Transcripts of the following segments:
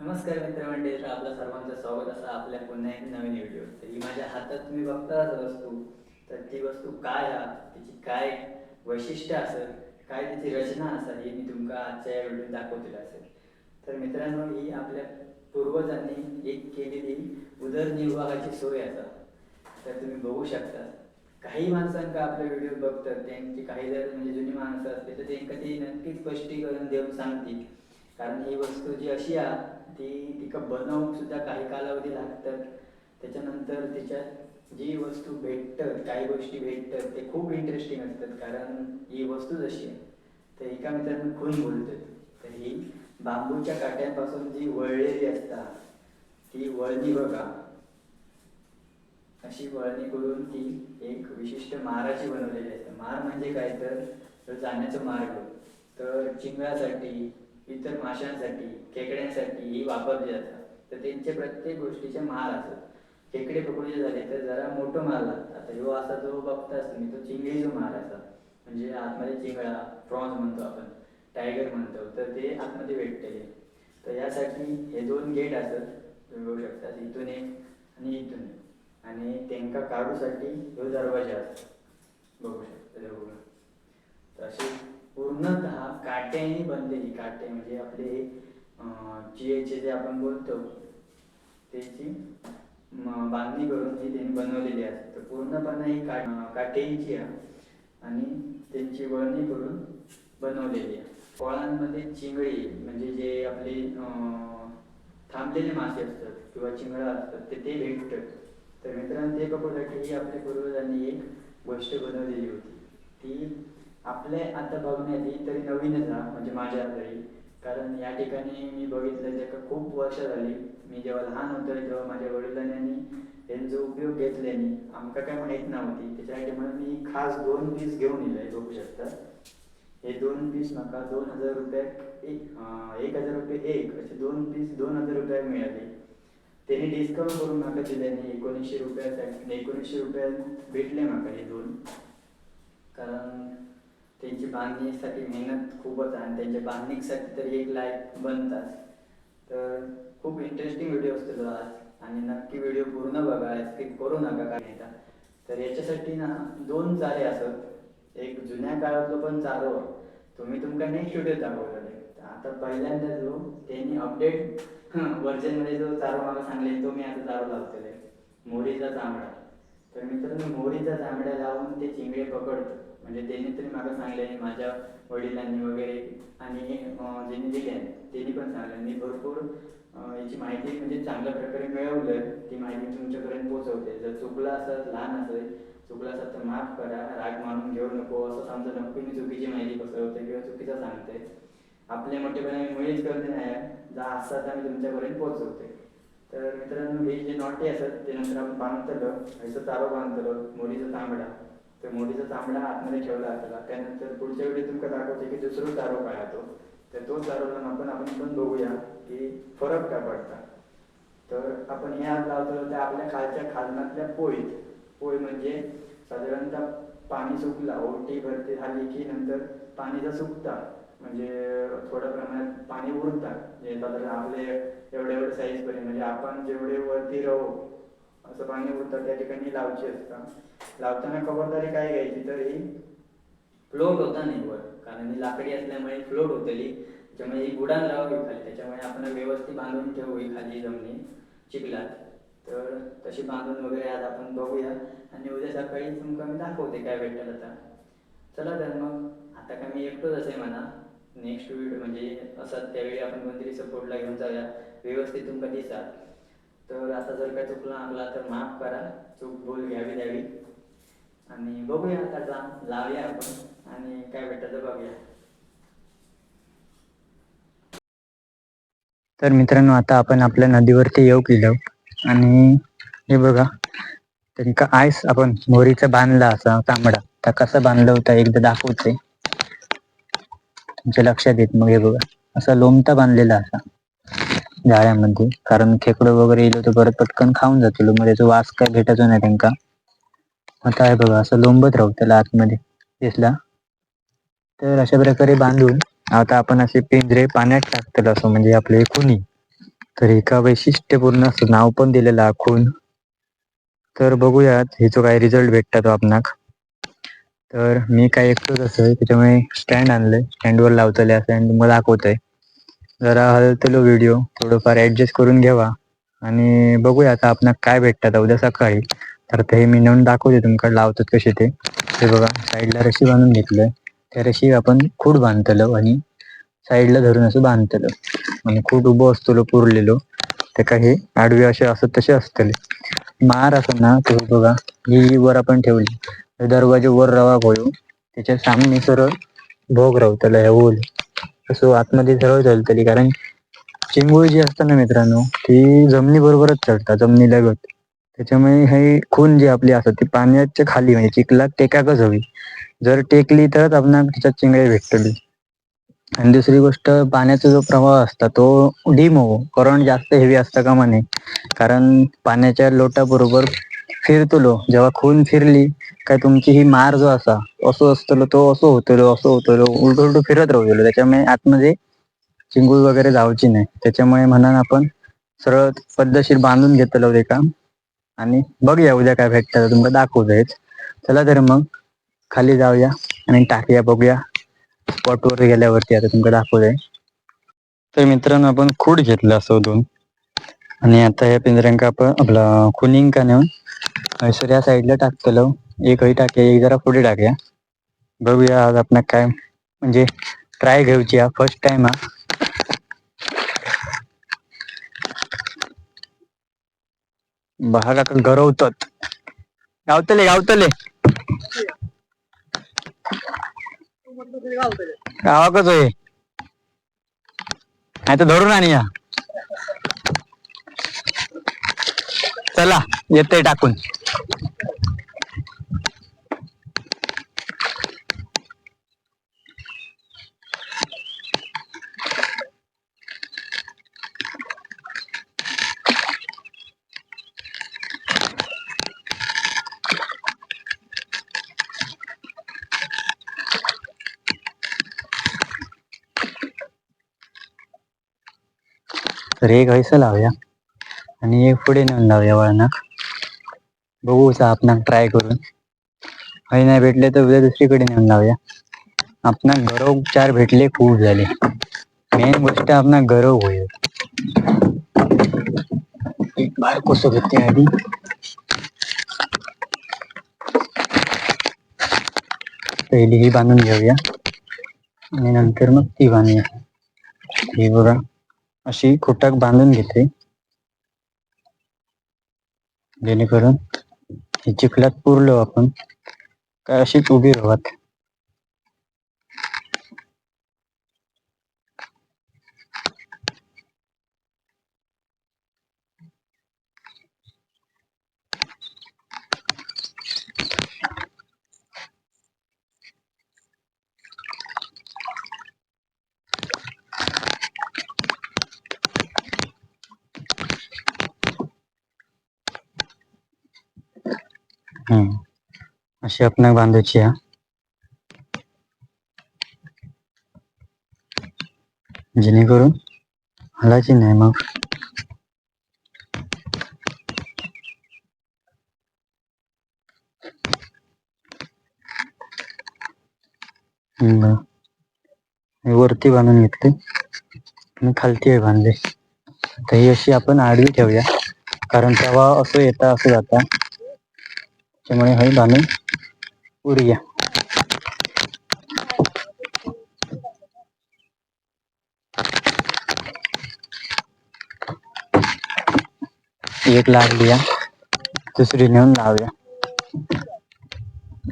नमस्कार मित्रमंडळी तर आपलं सर्वांचं स्वागत असं आपल्या पुन्हा एक नवीन व्हिडिओ तर ही माझ्या हातात तुम्ही बघताच वस्तू. तर ती वस्तू काय हा? तिची काय वैशिष्ट्य असेल? काय तिची रचना असेल? हे मी तुमका आजच्या या व्हिडिओत दाखवतील असेल. तर मित्रांनो ही आपल्या पूर्वजांनी एक केलेली उदरनिर्वाहाची सोय असा तर तुम्ही बघू शकता. काही माणसांका आपले व्हिडिओ बघतात. त्यांची काही जर म्हणजे जुनी माणसं असते तर त्यांना ती नक्कीच स्पष्टीकरण देऊन सांगतील. कारण ही वस्तू जी अशी आहे ती तिका बनवूक सुद्धा काही कालावधी लागतात. त्याच्यानंतर तिच्या जी वस्तू भेटतात काही गोष्टी भेटतात ते खूप इंटरेस्टिंग असतात. कारण ही वस्तू जशी आहे तर एका मित्रांनो खून बोलतात तर ही बांबूच्या काट्यांपासून जी वळलेली असतात ती वळणी बघा. अशी वळणी करून ती एक विशिष्ट माराची बनवलेली असते. मार म्हणजे काय? तर जाण्याचा मार्ग. तर चिंगळासाठी इतर माशांसाठी खेकड्यांसाठी ही वापरली जातात. तर त्यांचे प्रत्येक गोष्टीचे माल असतात खेकडे पकडूचे झाले तर जरा मोठं मार लागतात आता ह्यो असा जो बघताच तुम्ही तो चिंगळी माल असा. म्हणजे आतमध्ये चिंगळा प्रॉन्स म्हणतो आपण टायगर म्हणतो तर ते आतमध्ये भेटते तर यासाठी हे दोन गेट असत तुम्ही बघू शकता. इथून एक आणि इथून एक. आणि त्यांका काढूसाठी ह्यो दरवाजा असतो. बघू शकता ते तर असे पूर्णतः काट्याने बनलेली काटे म्हणजे आपले चियेचे जे आपण बोलतो त्याची बांधणी करून ही त्यांनी बनवलेली असते तर पूर्णपणे ही का काटेची आणि त्यांची वळणी करून बनवलेली आहे. फळांमध्ये चिंगळी म्हणजे जे आपले थांबलेले मासे असतात किंवा चिंगळा असतात ते ते भेटतात तर मित्रांनो ते पकडण्यासाठी ही आपल्या पूर्वजांनी एक गोष्ट बनवलेली होती. ती आपले आता बघण्यात ही तरी नवीनच हा म्हणजे माझ्या तरी कारण या ठिकाणी मी बघितलं त्याका खूप वर्ष झाली. मी जेव्हा लहान होतो तेव्हा माझ्या वडिलांनी त्यांचे उपयोग घेतल्याने आमका काय माहीत नव्हती. त्याच्यासाठी म्हणून मी खास दोन पीस घेऊन येलोय बघू शकता. हे दोन पीस म्हाका दोन हजार रुपयाक एक एक हजार रुपये एक असे दोन पीस दोन हजार रुपयाक मिळाले. त्यांनी डिस्काउंट करून म्हाका दिल्याने एकोणीसशे रुपयासाठी एकोणीसशे रुपयात भेटले म्हाका हे दोन. कारण त्यांची बांधणीसाठी मेहनत खूपच आणि त्यांच्या बांधणीसाठी तर एक लाईक बनतात. तर खूप इंटरेस्टिंग व्हिडिओ असतो आज. आणि नक्की व्हिडिओ पूर्ण बघा. स्किप करू नका काय नाही तर याच्यासाठी ना दोन चारे असत एक जुन्या काळातलं पण चारो. तुम्ही तुमका नेक्स्ट व्हिडिओ दाखवलेले आता पहिल्यांदा जो त्यांनी अपडेट व्हर्जनमध्ये जो चारो मला सांगले तो मी आता चारो लावतोय मोरीचा चांबडा तर मित्रांनो मोरीचा चांबडा लावून ते चिंगडे पकडतो. म्हणजे त्यांनी तरी मला सांगले आणि माझ्या वडिलांनी वगैरे आणि ज्यांनी दिले त्यांनी पण सांगले. मी भरपूर याची माहिती म्हणजे चांगल्या प्रकारे मिळवलं. ती माहिती तुमच्यापर्यंत पोहोचवते. जर चुकला असं लहान असेल चुकला असं तर माफ करा. राग मानून घेऊ नको. असं समजा नको मी चुकीची माहिती पसरवते किंवा चुकीचं सांगते. आपले मोठेपणा मी मुळीच करते नाही जा असतात आम्ही तुमच्यापर्यंत पोहोचवते. तर मित्रांनो हे जे नॉटी असतात ते नंतर आपण बांधतलो ह्याचं चारो बांधतलो मुलीचं तांबडा. तर मोरीचा तांबडा आतमध्ये ठेवला असला त्यानंतर पुढच्या वेळी तुमका दाखवते की दुसरं चारो काय तो तर तो चारो लावून आपण आपण पण बघूया की फरक काय पडता. तर आपण हे आज लावतो तर आपल्या खालच्या खालनातल्या पोळीत. पोळी म्हणजे साधारणतः पाणी सुकला ओटी भरती झाली की नंतर पाणी सुकता. म्हणजे थोड्या प्रमाणात पाणी उरतात म्हणजे साधारण आपले एवढे एवढे साईज पर्यंत. म्हणजे आपण जेवढे वरती राहू असं पाणी उरतं त्या ठिकाणी लावची असतात लावताना खबरदारी काय घ्यायची तर? ही फ्लोट होता नाही वर कारण ही लाकडी असल्यामुळे फ्लोट होतली. त्याच्यामुळे ही बुडान राहावी खाली. त्याच्यामुळे आपण व्यवस्थित बांधून ठेवू खाली जमिनी चिखलात. तर तशी बांधून वगैरे आज आपण बघूया. आणि उद्या सकाळी तुमका मी दाखवते काय भेटेल आता. चला तर मग आता काय मी एकटोच असे म्हणा. नेक्स्ट व्हिडिओ म्हणजे असं त्यावेळी आपण कोणतरी सपोर्टला घेऊन जाऊया. व्यवस्थित तुमका दिसा. तर आता जर काय चुकला आपला तर माफ करा. चूक भूल घ्यावी द्यावी. आणि बघूया आता जाम लावूया आपण आणि काय भेटत बघूया. तर मित्रांनो आता आपण आपल्या नदीवरती येऊ केलो आणि हे बघा त्यांका आयस आपण मोरीचा बांधला असा तांबडा. तर कसा बांधला होता एकदा दाखवते. तुमच्या लक्षात येत मग हे बघा. असा लोमता बांधलेला असा. जाळ्यामध्ये कारण खेकडं वगैरे येलो तर परत पटकन खाऊन जातो मग त्याचा वास काय भेटायचो नाही त्यांना. आता आहे बघा असं लोंबत राहू त्याला आतमध्ये दिसला. तर अशा प्रकारे बांधून आता आपण असे पिंजरे पाण्यात टाकतील असं म्हणजे आपले खुनी तर एका वैशिष्ट्यपूर्ण असं नाव पण दिलेलं आखून. खून तर बघूयात ह्याचा काय रिझल्ट भेटतात आपणाक. तर मी काय एकटोच असं त्याच्यामुळे स्टँड आणलंय. स्टँडवर लावतले असं आणि तुम्हाला दाखवतोय. जरा हलतलो व्हिडिओ थोडंफार ऍडजस्ट करून घ्यावा आणि बघूया आता आपणाक काय भेटतात. उद्या सकाळी. तर ते मी नेऊन दाखवते तुमकडे लावतात कसे ते. हे बघा साईडला रशी बांधून घेतलंय. त्या रशी आपण खूड बांधतलो आणि साईडला धरून असं बांधतलो. आणि खूट उभं असतलो पुरलेलो. ते काही आडवे असे असत तसे असतले. मार असं ना तो बघा ही वर आपण ठेवली. दरवाजे वर रवा होयो त्याच्या सामने सरळ भोग रावतला ह्या ओल. असं आतमध्ये सरळ चालतली कारण चिंगूळ जी असतात ना मित्रांनो ती जमिनी बरोबरच चढतात जमिनी लगत त्याच्यामुळे हे खून जी आपली असतात ती पाण्याच्या खाली म्हणजे चिखलात टेकाकच हवी. जर टेकली तरच आपण त्याच्यात चिंगळे भेटतली. आणि दुसरी गोष्ट पाण्याचा जो प्रवाह असता तो डीम हो. करंट जास्त हेवी असता कामा नये. कारण पाण्याच्या लोटाबरोबर फिरतलो. जेव्हा खून फिरली काय तुमची ही मार जो असा असो असतलो तो असो होतलो असो होतलो उलट उलट फिरत राहू त्याच्यामुळे आतमध्ये चिंगूळ वगैरे जावची नाही. त्याच्यामुळे म्हणून आपण सरळ पद्धतशीर बांधून घेतलं ते काम. आणि बघूया उद्या काय भेटतं. तुमका दाखवतोयच चला तर मग खाली जाऊया आणि टाकूया बघूया. स्पॉटवर गेल्यावरती आता तुमका दाखवतोय. तर मित्रांनो आपण खूड घेतलं असं दोन आणि आता या पिंजऱ्यांका आपण आपला खुनिंग का नेऊन हयसर या साईडला टाकतलो. एक हई टाक्या एक जरा पुढे टाकया. बघूया आज आपण काय म्हणजे ट्राय घेऊची हा फर्स्ट टाइम हा. बघा का गरवतात. गावतले गावतले. गावाकच होय. नाही तर धरून आणि या. चला येते टाकून. तर एक हैसं लावूया. आणि एक पुढे नेऊन लावूया वळणाक बघू आपणाक ट्राय करून. हय नाही भेटले तर उद्या दुसरीकडे नेऊन लावूया. आपणाक गरव चार भेटले खूप झाले. मेन गोष्ट आपणाक गरव होईल. एक कसं घेते आधी. पहिली ही बांधून घेऊया. आणि नंतर मग ती बांधूया. ही बघा. अशी खुटाक बांधून घेते. जेणेकरून हिची चिखलात पुरलो आपण. काय अशीच उभी राहत हम्म अशी आपण हा जेणेकरून हलायची नाही मग वरती बांधून घेतले आणि खालती हे बांधले तर ही अशी आपण आडवी ठेवूया कारण तेव्हा असं येता असं जाता त्यामुळे हे बांधून उडूया एक लागली हा. दुसरी नेऊन लावूया.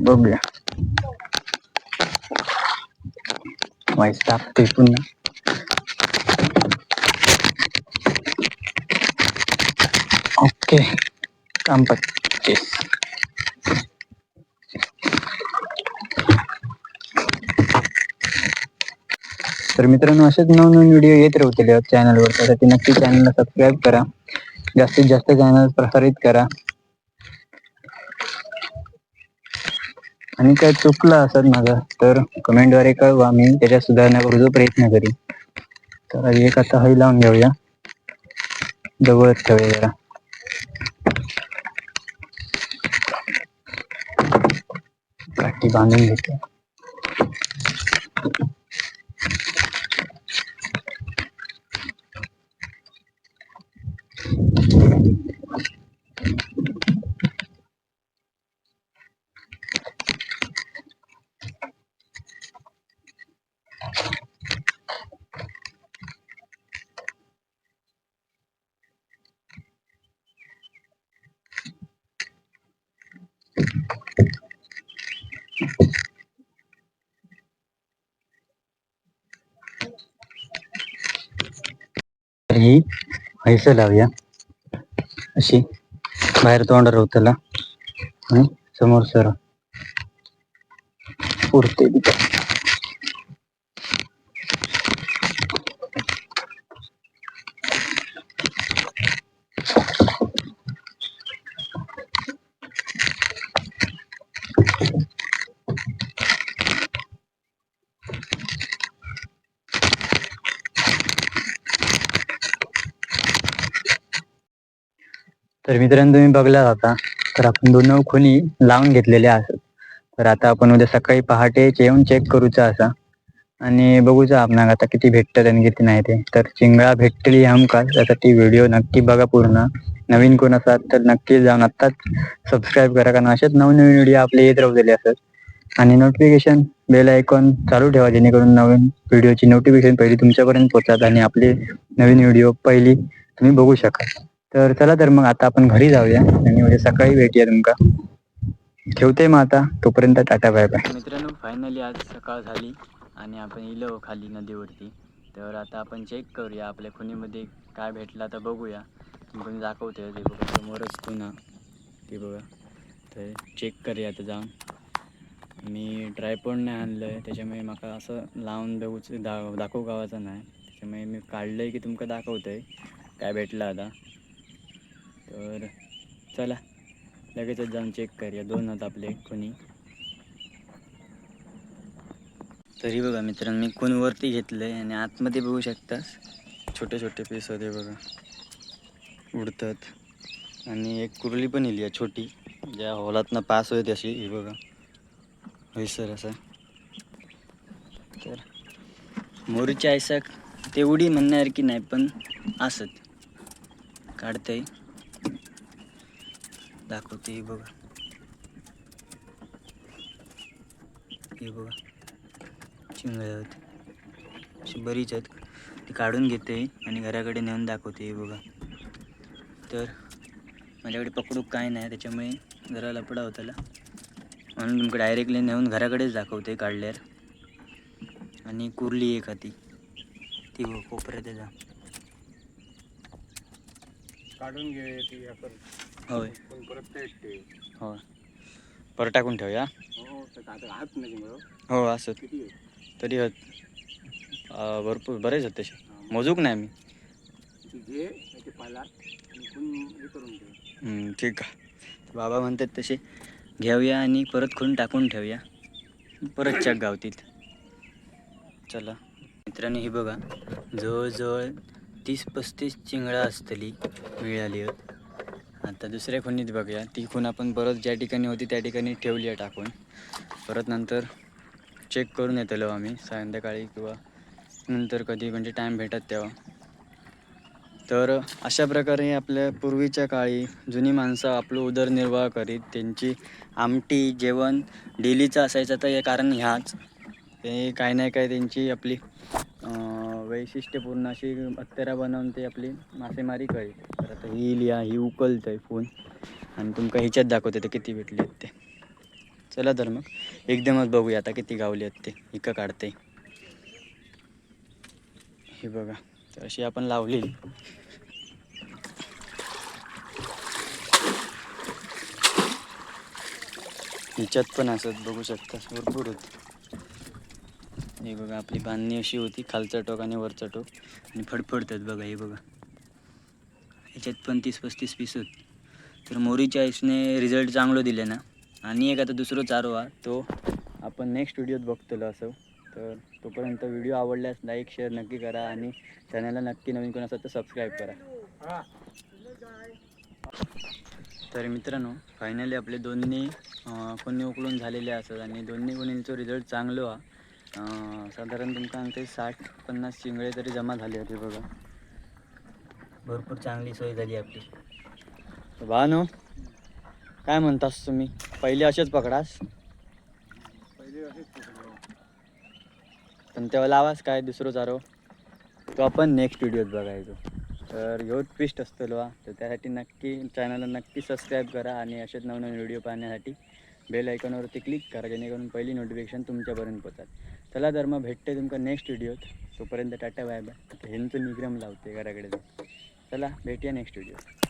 बघूया. वाईस टाकतोय पुन्हा. ओके. काम पच्चीस तर मित्रांनो असेच नवनवीन व्हिडिओ येत राहतील या चॅनलवर त्यासाठी नक्की चॅनलला सबस्क्राईब करा. जास्तीत जास्त चॅनल प्रसारित करा. आणि काय चुकलं असत माझं तर कमेंटद्वारे कळवा. मी त्याच्या सुधारणा करूचा प्रयत्न करीन. तर एक आता हई लावून घेऊया. जवळच ठेवूया जरा. काठी बांधून घेते तर ही म्हैसं लावूया. अशी बाहेर तोंड त्याला आणि समोर सर. पुरते तर मित्रांनो तुम्ही बघला जाता तर आपण दोन खुनी लावून घेतलेल्या असत तर आता आपण उद्या सकाळी पहाटे येऊन चेक करूचा असा. आणि बघूचा आपणाक आता किती भेटतात आणि किती नाही ते. तर चिंगळा भेटतली हमका त्यासाठी व्हिडिओ नक्की बघा पूर्ण. नवीन कोण असतात तर नक्की जाऊन आत्ताच सबस्क्राईब करा. कारण असेच नवनवीन व्हिडिओ आपले येत राहलेले असतात. आणि नोटिफिकेशन बेल आयकॉन चालू ठेवा जेणेकरून नवीन व्हिडिओची नोटिफिकेशन पहिली तुमच्यापर्यंत पोहोचतात आणि आपले नवीन व्हिडिओ पहिली तुम्ही बघू शकाल. तर चला तर मग आता आपण घरी जाऊया. आणि उद्या सकाळी भेटूया तुमका. ठेवते मग आता. तोपर्यंत टाटा बाय बाय. मित्रांनो फायनली आज सकाळ झाली आणि आपण इलो खाली नदीवरती. तर आता आपण चेक करूया आपल्या खुनीमध्ये काय भेटला तर बघूया. तुम्ही दाखवते ते बघा समोरच खुना ते बघा. तर चेक करूया आता जाऊन. मी ट्रायपॉड नाही आणलं आहे त्याच्यामुळे माका असं लावून बघूच दा दाखवू गावाचं नाही त्याच्यामुळे मी काढलं आहे की तुमका दाखवतं आहे काय भेटलं आता. तर चला लगेचच जाऊन चेक करूया. दोन आहेत आपले कोणी. तरी बघा मित्रांनो मी कोण वरती घेतलं आहे आणि आतमध्ये बघू शकतास. छोटे छोटे पीस होते बघा. उडतात. आणि एक कुरली पण इली आहे छोटी. ज्या हॉलातनं पास होते अशी ही बघा. होईसर असं. तर मोरीच्या आयसाक तेवढी म्हणणार की नाही पण असत काढते दाखवते बघा. हे बघा. चिंगळ्या आहेत. अशी बरीच आहेत. ती काढून घेते आणि घराकडे नेऊन दाखवते हे बघा. तर माझ्याकडे पकडूक काय नाही त्याच्यामुळे जरा लपडा होताला. म्हणून तुमकडे डायरेक्टली नेऊन घराकडेच दाखवते काढल्यावर. आणि कुर्ली एक हाती. ती बघ कोपऱ्यात आहे जा. काढून घे ती आपण. होय. पण परत ते होय. परत टाकून ठेवूया. हो तर आता आत नाही मग. हो असं. किती आहे तरी आहेत अं, भरपूर बरेच आहेत तसे. मोजूक नाही मी ती घे ते पाला आणि पण हे करून ठेव हम्म, ठीक आहे. बाबा म्हणतात तसे. घेऊया आणि परत खून टाकून ठेवूया. परत चक गावतील. चला. मित्रांनो ही बघा. जवळजवळ तीस पस्तीस चिंगळा असतली मिळाली आहेत. आता दुसऱ्या खुणीत बघूया. ती खूण आपण परत ज्या ठिकाणी होती त्या ठिकाणी ठेवली आहे टाकून. परत नंतर चेक करून येतलो आम्ही संध्याकाळी किंवा नंतर कधी म्हणजे टाईम भेटत तेव्हा. तर अशा प्रकारे आपल्या पूर्वीच्या काळी जुनी माणसं आपलं उदरनिर्वाह करीत त्यांची आमटी जेवण डेलीचं असायचं. तर हे कारण ह्याच. ते काही नाही काय त्यांची आपली वैशिष्ट्यपूर्ण अशी हत्यारा बनवून ते आपली मासेमारी करीत. तर आता ही लिहा ही उकलत आहे फोन आणि तुमका ह्याच्यात दाखवते ते किती भेटले आहेत ते. चला तर मग एकदमच बघूया आता किती गावले आहेत ते. इका काढते. हे बघा तर अशी आपण लावली. हिच्यात पण असत बघू शकता भरपूर होत हे बघा आपली बांधणी अशी होती खालचा टोक आणि वरचा टोक. आणि फडफडतात बघा हे बघा. याच्यात पण तीस पस्तीस पीस होत. तर मोरीच्या आईसने रिझल्ट चांगलं दिले ना. आणि एक आता दुसरं चारोवा तो आपण नेक्स्ट व्हिडिओत बघतलो असं. तर तोपर्यंत व्हिडिओ आवडल्यास लाईक शेअर नक्की करा आणि चॅनलला नक्की नवीन कोण असेल तर सबस्क्राईब करा. तर मित्रांनो फायनली आपले दोन्ही कोणी उकळून झालेले असतात आणि दोन्ही कोणींचो रिझल्ट चांगलो हा साधारण तुमका सांगते साठ पन्नास चिंगळे तरी जमा झाले होते बघा. भरपूर चांगली सोय झाली आपली. भानो काय म्हणतास तुम्ही? पहिले असेच पकडास? पहिले असेच. पण तेव्हा लावास काय दुसरं चारो? तो आपण नेक्स्ट व्हिडिओत बघायचो. तर ह्यो ट्विस्ट असतलो हा तर त्यासाठी नक्की चॅनलला नक्की सबस्क्राईब करा आणि असेच नवनवीन व्हिडिओ पाहण्यासाठी बेल आयकॉनवरती क्लिक करा जेणेकरून पहिली नोटिफिकेशन तुमच्यापर्यंत पोचाल चला तर मग भेटते तुमका नेक्स्ट व्हिडिओत तोपर्यंत टाटा बाय बाय हिंदू निग्रम लावते घराकडे जाऊन. चला भेटूया नेक्स्ट व्हिडिओ